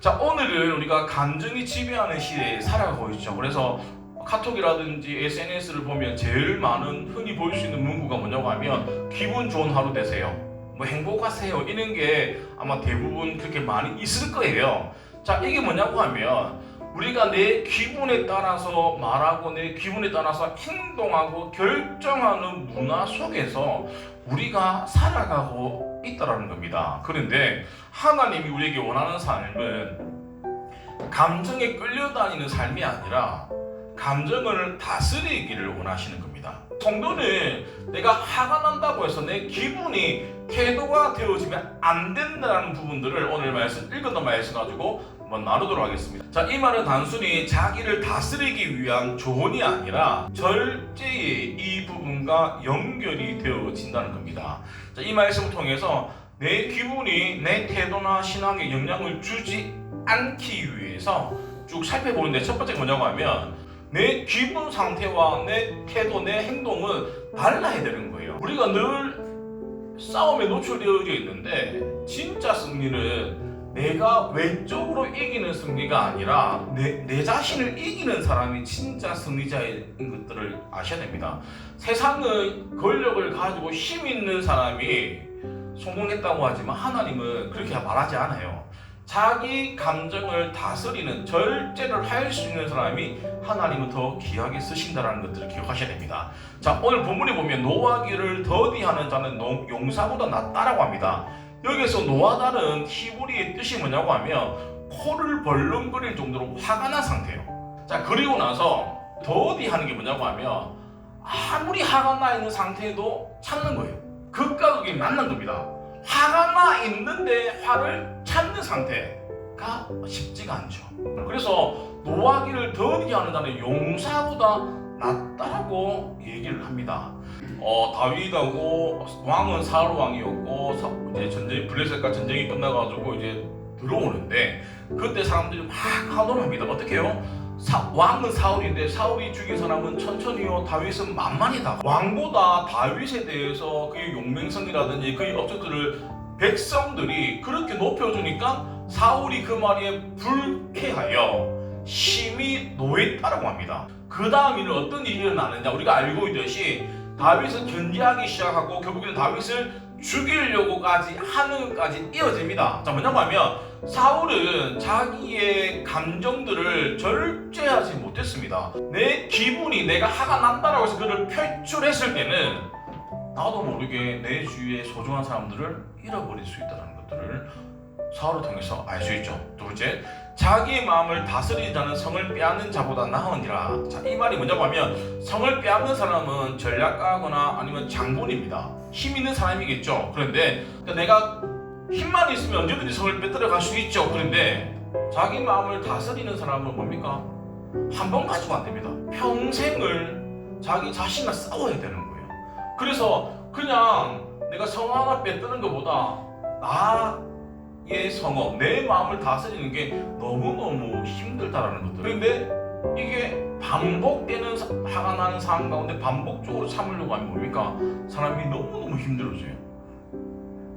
자 오늘은 우리가 감정이 지배하는 시대에 살아가고 있죠. 그래서 카톡이라든지 SNS를 보면 제일 많은 흔히 보일 수 있는 문구가 뭐냐고 하면 기분 좋은 하루 되세요. 뭐 행복하세요. 이런 게 아마 대부분 그렇게 많이 있을 거예요. 자 이게 뭐냐고 하면 우리가 내 기분에 따라서 말하고 내 기분에 따라서 행동하고 결정하는 문화 속에서 우리가 살아가고 있다라는 겁니다. 그런데 하나님이 우리에게 원하는 삶은 감정에 끌려다니는 삶이 아니라 감정을 다스리기를 원하시는 겁니다. 성도는 내가 화가 난다고 해서 내 기분이 태도가 되어지면 안 된다는 부분들을 오늘 말씀 읽었던 말씀 가지고 한번 나누도록 하겠습니다. 자, 이 말은 단순히 자기를 다스리기 위한 조언이 아니라 절제의 이 부분과 연결이 되어진다는 겁니다. 자, 이 말씀을 통해서 내 기분이 내 태도나 신앙에 영향을 주지 않기 위해서 쭉 살펴보는데 첫 번째가 뭐냐고 하면 내 기분 상태와 내 태도, 내 행동은 달라야 되는 거예요. 우리가 늘 싸움에 노출되어져 있는데 진짜 승리는 내가 외적으로 이기는 승리가 아니라 내, 내 자신을 이기는 사람이 진짜 승리자인 것들을 아셔야 됩니다. 세상은 권력을 가지고 힘 있는 사람이 성공했다고 하지만 하나님은 그렇게 말하지 않아요. 자기 감정을 다스리는 절제를 할 수 있는 사람이 하나님은 더 귀하게 쓰신다는 것들을 기억하셔야 됩니다. 자 오늘 본문에 보면 노하기를 더디하는 자는 농- 용사보다 낫다라고 합니다. 여기서 노하다는 히브리의 뜻이 뭐냐고 하면 코를 벌렁거릴 정도로 화가 난 상태예요. 자 그리고 나서 더디 하는 게 뭐냐고 하면 아무리 화가 나 있는 상태에도 참는 거예요. 극과 극이 만난 겁니다. 화가 나 있는데 화를 참는 상태가 쉽지가 않죠. 그래서 노하기를 더디하는 자는 용사보다 낫다라고 얘기를 합니다. 어, 다윗하고 왕은 사울 왕이었고 사- 이제 전쟁 블레셋과 전쟁이 끝나가지고 이제 들어오는데 그때 사람들이 막 환호합니다. 어떻게 해요? 사- 왕은 사울인데 사울이 죽인 사람은 천천히요 다윗은 만만이다 왕보다 다윗에 대해서 그의 용맹성이라든지 그의 업적들을 백성들이 그렇게 높여주니까 사울이 그 말에 불쾌하여 심히 노했다라고 합니다. 그 다음에는 어떤 일이 일어나느냐. 우리가 알고 있듯이 다윗은 견제하기 시작하고 결국에는 다윗을 죽이려고까지 하는 것까지 이어집니다. 자 뭐냐고 하면 사울은 자기의 감정들을 절제하지 못했습니다. 내 기분이 내가 화가 난다라고 해서 그를 표출했을 때는 나도 모르게 내 주위의 소중한 사람들을 잃어버릴 수 있다는 것들을 사울을 통해서 알 수 있죠. 두 번째, 자기의 마음을 다스리는 자는 성을 빼앗는 자보다 나으니라. 자, 이 말이 뭐냐고 하면 성을 빼앗는 사람은 전략가거나 아니면 장본입니다. 힘 있는 사람이겠죠. 그런데 그러니까 내가 힘만 있으면 언제든지 성을 빼들어 갈수 있죠. 그런데 자기 마음을 다스리는 사람은 뭡니까? 한 번 가지고 안 됩니다. 평생을 자기 자신과 싸워야 되는 거예요. 그래서 그냥 내가 성 하나 빼뜨는 것보다 나 의 성업, 내 마음을 다스리는 게 너무너무 힘들다라는 것들. 그런데 이게 반복되는 사- 화가 나는 상황 가운데 반복적으로 참으려고 하면 뭡니까? 사람이 너무너무 힘들어져요.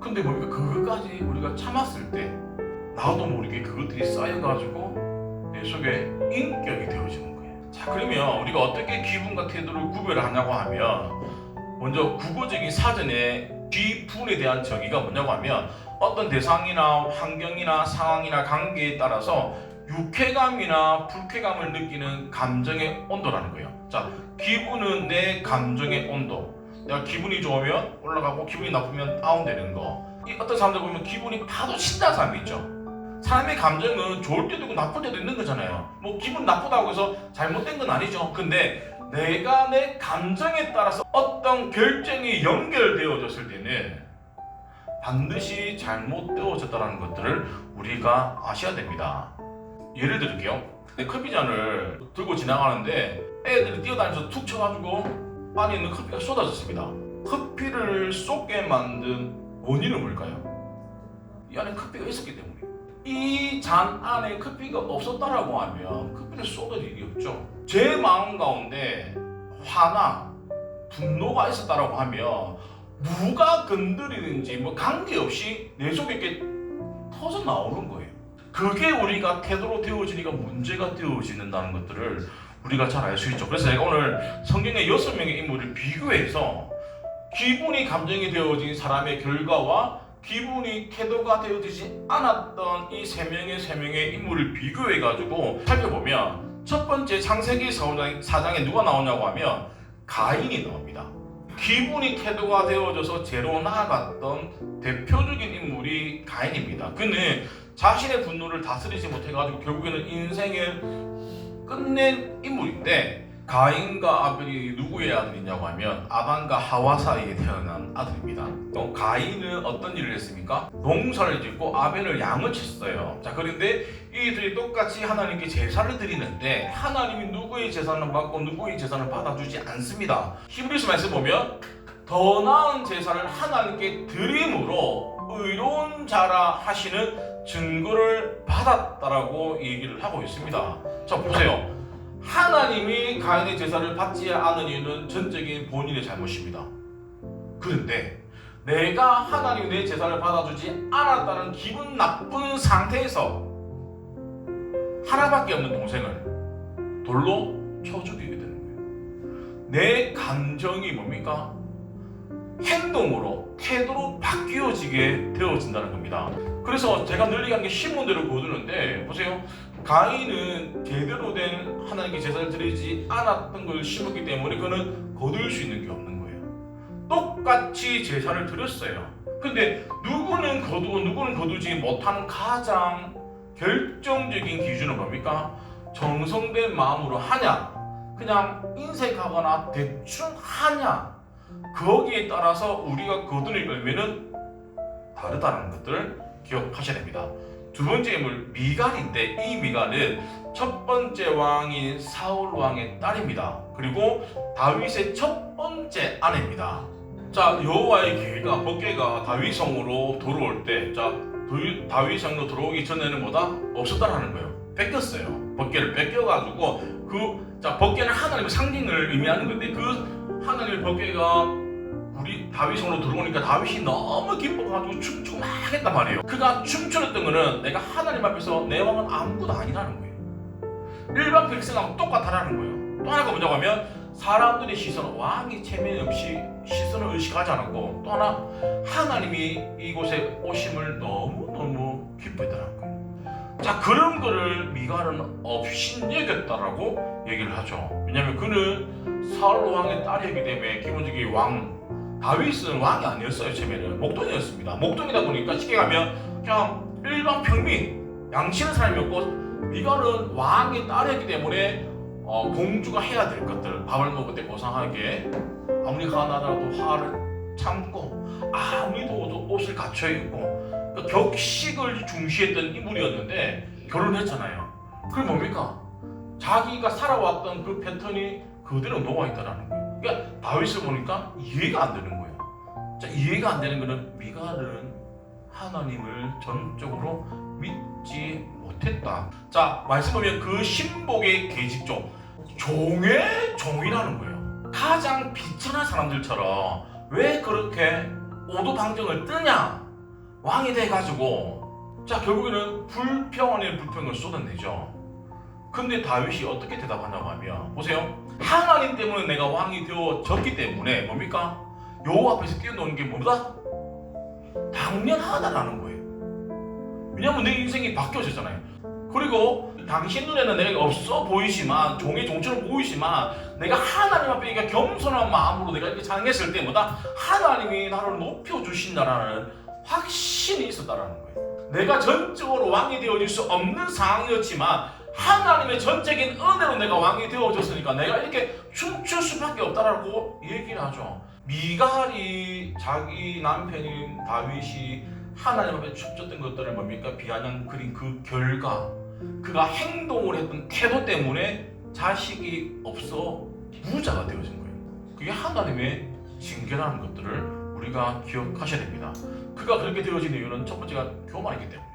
근데 뭡니까 그것까지 우리가 참았을 때 나도 모르게 그것들이 쌓여가지고 내 속에 인격이 되어지는 거예요. 자 그러면 우리가 어떻게 기분과 태도를 구별하냐고 하면 먼저 국어적인 사전에 기분에 대한 정의가 뭐냐고 하면 어떤 대상이나 환경이나 상황이나 관계에 따라서 유쾌감이나 불쾌감을 느끼는 감정의 온도라는 거예요. 자 기분은 내 감정의 온도. 내가 기분이 좋으면 올라가고 기분이 나쁘면 다운되는 거. 이 어떤 사람들 보면 기분이 파도 친다는 사람이 있죠. 사람의 감정은 좋을 때도 있고 나쁠 때도 있는 거잖아요. 뭐 기분 나쁘다고 해서 잘못된 건 아니죠. 근데 내가 내 감정에 따라서 어떤 결정이 연결되어졌을 때는 반드시 잘못되어졌다는 것들을 우리가 아셔야 됩니다. 예를 들게요. 내 커피잔을 들고 지나가는데 애들이 뛰어다니면서 툭 쳐가지고 안에 있는 커피가 쏟아졌습니다. 커피를 쏟게 만든 원인은 뭘까요? 이 안에 커피가 있었기 때문에 이 잔 안에 커피가 없었다라고 하면 커피는 쏟아질 일이 없죠. 제 마음 가운데 화나 분노가 있었다라고 하면 누가 건드리는지 뭐 관계없이 내 속에 이렇게 터져 나오는 거예요. 그게 우리가 태도로 되어지니까 문제가 되어지는다는 것들을 우리가 잘 알 수 있죠. 그래서 제가 오늘 성경의 여섯 명의 인물을 비교해서 기분이 감정이 되어진 사람의 결과와 기분이 태도가 되어지지 않았던 이 세 명의 세 명의 인물을 비교해 가지고 살펴보면 첫 번째 창세기 4장, 4장에 누가 나오냐고 하면 가인이 나옵니다. 기분이 태도가 되어져서 죄로 나아갔던 대표적인 인물이 가인입니다. 그는 자신의 분노를 다스리지 못해가지고 결국에는 인생을 끝낸 인물인데 가인과 아벨이 누구의 아들이냐고 하면 아담과 하와 사이에 태어난 아들입니다. 또 가인은 어떤 일을 했습니까? 농사를 짓고 아벨을 양을 쳤어요. 자 그런데 이들이 똑같이 하나님께 제사를 드리는데 하나님이 누구의 제사를 받고 누구의 제사를 받아주지 않습니다. 히브리서 말씀 보면 더 나은 제사를 하나님께 드림으로 의로운 자라 하시는 증거를 받았다라고 얘기를 하고 있습니다. 자 보세요. 하나님이 가인의 제사를 받지 않은 이유는 전적인 본인의 잘못입니다. 그런데 내가 하나님이 내 제사를 받아주지 않았다는 기분 나쁜 상태에서 하나밖에 없는 동생을 돌로 쳐 죽이게 되는 거예요. 내 감정이 뭡니까? 행동으로 태도로 바뀌어지게 되어진다는 겁니다. 그래서 제가 늘 얘기하는 게 신문대로 거두는데 보세요. 가인은 제대로 된 하나님께 제사를 드리지 않았던 걸 심었기 때문에 그는 거둘 수 있는 게 없는 거예요. 똑같이 제사를 드렸어요. 근데 누구는 거두고 누구는 거두지 못하는 가장 결정적인 기준은 뭡니까? 정성된 마음으로 하냐, 그냥 인색하거나 대충 하냐, 거기에 따라서 우리가 거두는 열매는 다르다는 것들을 기억하셔야 됩니다. 두 번째 인물 미갈인데 이 미갈은 첫 번째 왕인 사울 왕의 딸입니다. 그리고 다윗의 첫 번째 아내입니다. 자 여호와의 계가 법궤가 다윗성으로 들어올 때, 자 다윗- 다윗성으로 들어오기 전에는 뭐다 없었다라는 거예요. 뺏겼어요. 법궤를 뺏겨가지고 그자 법궤는 하나님의 상징을 의미하는 건데 그 하나님의 법궤가 우리 다윗성으로 들어오니까 다윗이 너무 기뻐가지고 춤추고 막 했단 말이에요. 그가 춤추었던 거는 내가 하나님 앞에서 내 왕은 아무것도 아니라는 거예요. 일반 백성하고 똑같다라는 거예요. 또 하나가 뭐냐고 하면 사람들의 시선, 왕이 체면 없이 시선을 의식하지 않았고 또 하나 하나님이 이곳에 오심을 너무너무 기뻐했다는 거예요. 자 그런 거를 미갈은 업신여겼다라고 얘기를 하죠. 왜냐하면 그는 사울 왕의 딸이었기 때문에 기본적인 왕 다윗은 왕이 아니었어요 처음에는 목동이었습니다. 목동이다 보니까 쉽게 가면 그냥 일반 평민 양치는 사람이었고 미갈은 왕의 딸이었기 때문에 어, 공주가 해야 될 것들 밥을 먹을 때 고상하게 아무리 가난하다도 화를 참고 아무리 더워도 옷을 갖춰 입고 그 격식을 중시했던 인물이었는데 결혼했잖아요. 그게 뭡니까? 자기가 살아왔던 그 패턴이 그대로 녹아 있다라는 거예요. 그러니까 다윗을 보니까 이해가 안 되는 거예요. 자, 이해가 안 되는 거는 미갈은 하나님을 전적으로 믿지 못했다. 자, 말씀 보면 그 신복의 계집종, 종의 종이라는 거예요. 가장 비천한 사람들처럼 왜 그렇게 오도방정을 뜨냐? 왕이 돼가지고 자 결국에는 불평 아닌 불평을 쏟아내죠. 근데 다윗이 어떻게 대답하냐고 하면 보세요. 하나님 때문에 내가 왕이 되어졌기 때문에 뭡니까? 여호와 앞에서 뛰어노는 게 뭐다? 당연하다라는 거예요. 왜냐면 내 인생이 바뀌어졌잖아요. 그리고 당신 눈에는 내가 없어 보이지만 종의 종처럼 보이지만 내가 하나님 앞에 이렇게 겸손한 마음으로 내가 이렇게 찬양했을 때보다 하나님이 나를 높여 주신다라는 확신이 있었다라는 거예요. 내가 전적으로 왕이 되어질 수 없는 상황이었지만 하나님의 전적인 은혜로 내가 왕이 되어졌으니까 내가 이렇게 춤출 수밖에 없다라고 얘기를 하죠. 미갈이 자기 남편인 다윗이 하나님 앞에 춤췄던 것들을 뭡니까 비아냥 그린 그 결과 그가 행동을 했던 태도 때문에 자식이 없어 부자가 되어진 거예요. 그게 하나님의 징계라는 것들을 우리가 기억하셔야 됩니다. 그가 그렇게 되어진 이유는 첫 번째가 교만이기 때문에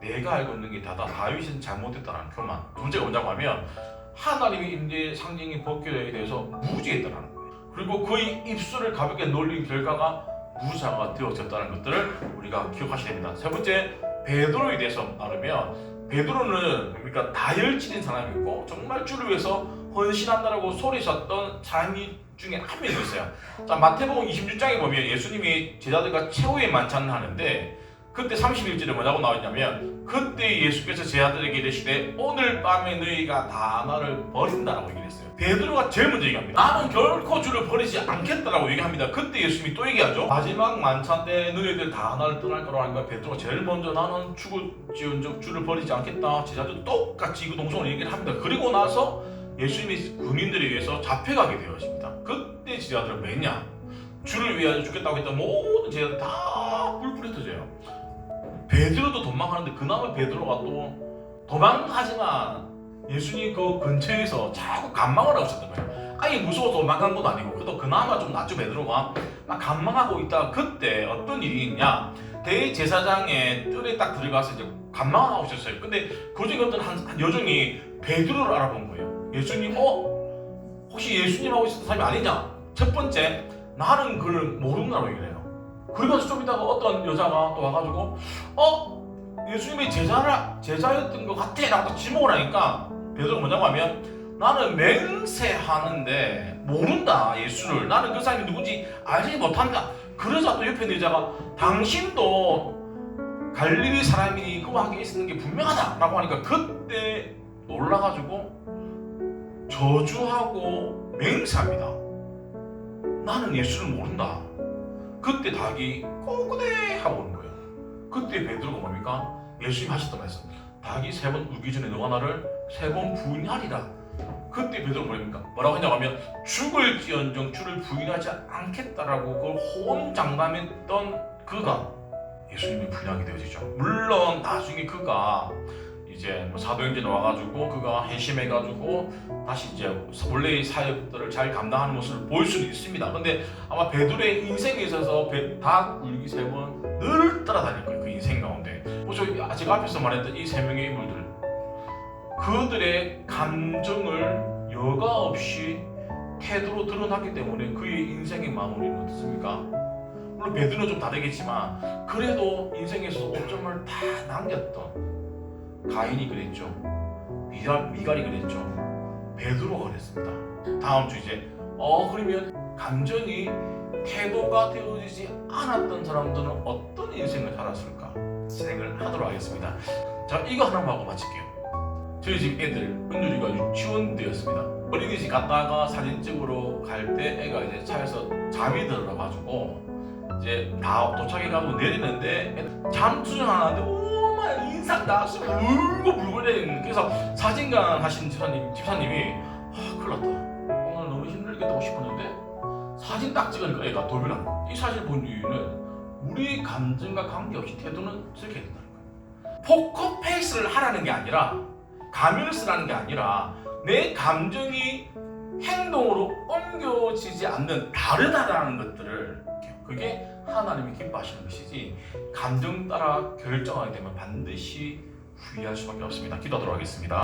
내가 알고 있는 게 다다 다윗은 잘못했다는 교만. 두 번째가 뭐냐고 하면 하나님의 임재의 상징인 법궤에 대해서 무지했다는 거예요. 그리고 그의 입술을 가볍게 놀린 결과가 부자가 되어졌다는 것들을 우리가 기억하셔야 됩니다. 세 번째 베드로에 대해서 말하면 베드로는 그러니까 다혈질인 사람이고 정말 주를 위해서 헌신한다라고 소리쳤던 사람이 중에 한 명이었어요. 자 마태복음 26장에 보면 예수님이 제자들과 최후의 만찬을 하는데 그때 31절에 뭐라고 나왔냐면 그때 예수께서 제자들에게 이르시되 오늘 밤에 너희가 다 나를 버린다라고 얘기했어요. 베드로가 제일 먼저 얘기합니다. 나는 결코 주를 버리지 않겠다라고 얘기합니다. 그때 예수님이 또 얘기하죠. 마지막 만찬 때 너희들 다 나를 떠날 거라고 하니까 베드로가 제일 먼저 나는 죽을지언정 주를 버리지 않겠다. 제자들 똑같이 그 동성을 얘기를 합니다. 그리고 나서 예수님이 군인들에 의해서 잡혀가게 되었습니다. 그때 제자들은 왜냐? 주를 위하여 죽겠다고 했던 모든 제자들 다 뿔뿔이 터져요. 베드로도 도망가는데 그나마 베드로가 또 도망하지만 예수님 그 근처에서 자꾸 간망을 하고 있었던 거예요. 아예 무서워서 도망간 것도 아니고 그래도 그나마 좀 낫죠 베드로가 막 간망하고 있다가 그때 어떤 일이 있냐 대제사장의 뜰에 딱 들어가서 이제 간망을 하고 있었어요. 근데 그 중에 어떤 한, 한 여종이 베드로를 알아본 거예요. 예수님 어 혹시 예수님하고 있었던 사람이 아니냐? 첫 번째 나는 그를 모른다고 얘기를 해요. 그러면서 좀 있다가 어떤 여자가 또 와가지고 어 예수님이 제자라 제자였던 것 같아라고 딱 지목을 하니까 베드로가 뭐냐고 하면 나는 맹세하는데 모른다 예수를 나는 그 사람이 누군지 알지 못한다. 그러자 또 옆에 있는 여자가 당신도 갈릴리 사람이니 그와 함께 있었는 게 분명하다라고 하니까 그때 놀라가지고 저주하고 맹세합니다. 나는 예수를 모른다. 그때 닭이 꼬꾸대 하고 오는 거예요. 그때 베드로가 뭡니까? 예수님 하셨던 말씀. 닭이 세 번 울기 전에 너가 나를 세 번 부인하리라. 그때 베드로가 뭐랍니까? 뭐라고 했냐고 하면 죽을지언정 주를 부인하지 않겠다라고 그걸 호언장담했던 그가 예수님이 부인하게 되어지죠. 물론 나중에 그가 이제 뭐 사도행전에 와가지고 그가 회심해가지고 다시 이제 원래의 사역들을 잘 감당하는 모습을 보일 수는 있습니다. 근데 아마 베드로의 인생에 있어서 배- 닭 울기 세번 늘 따라다닐 거예요. 그 인생 가운데. 보죠. 제가 앞에서 말했던 이 세 명의 인물들. 그들의 감정을 여과 없이 태도로 드러났기 때문에 그의 인생의 마무리는 어떻습니까? 물론 베드로는 좀 다르겠지만 그래도 인생에서 오점을 다 남겼던 가인이 그랬죠. 미가, 미갈이 그랬죠. 베드로가 그랬습니다. 다음 주 이제 어 그러면 감정이 태도가 되어지지 않았던 사람들은 어떤 인생을 살았을까 진행을 하도록 하겠습니다. 자 이거 하나만 하고 마칠게요. 저희 집 애들 은율이가 유치원 되었습니다. 어린이집 갔다가 사진 찍으러 갈 때 애가 이제 차에서 잠이 들어가지고 이제 다 도착해가지고 내리는데 애들 잠 투정하는데 인상 나서 울고 불고 내리는 그래서 사진관 하신 집사님 집사님이 아 큰일 났다 오늘 너무 힘들겠다고 싶었는데 사진 딱 찍으니까 애가 돌변한 거야. 이 사실 본 이유는 우리 감정과 관계없이 태도는 저렇게 된다는 거야. 포커페이스를 하라는 게 아니라 가면을 쓰라는 게 아니라 내 감정이 행동으로 옮겨지지 않는 다르다라는 것들을 그게 하나님이 기뻐하시는 것이지 감정 따라 결정하게 되면 반드시 후회할 수밖에 없습니다. 기도하도록 하겠습니다.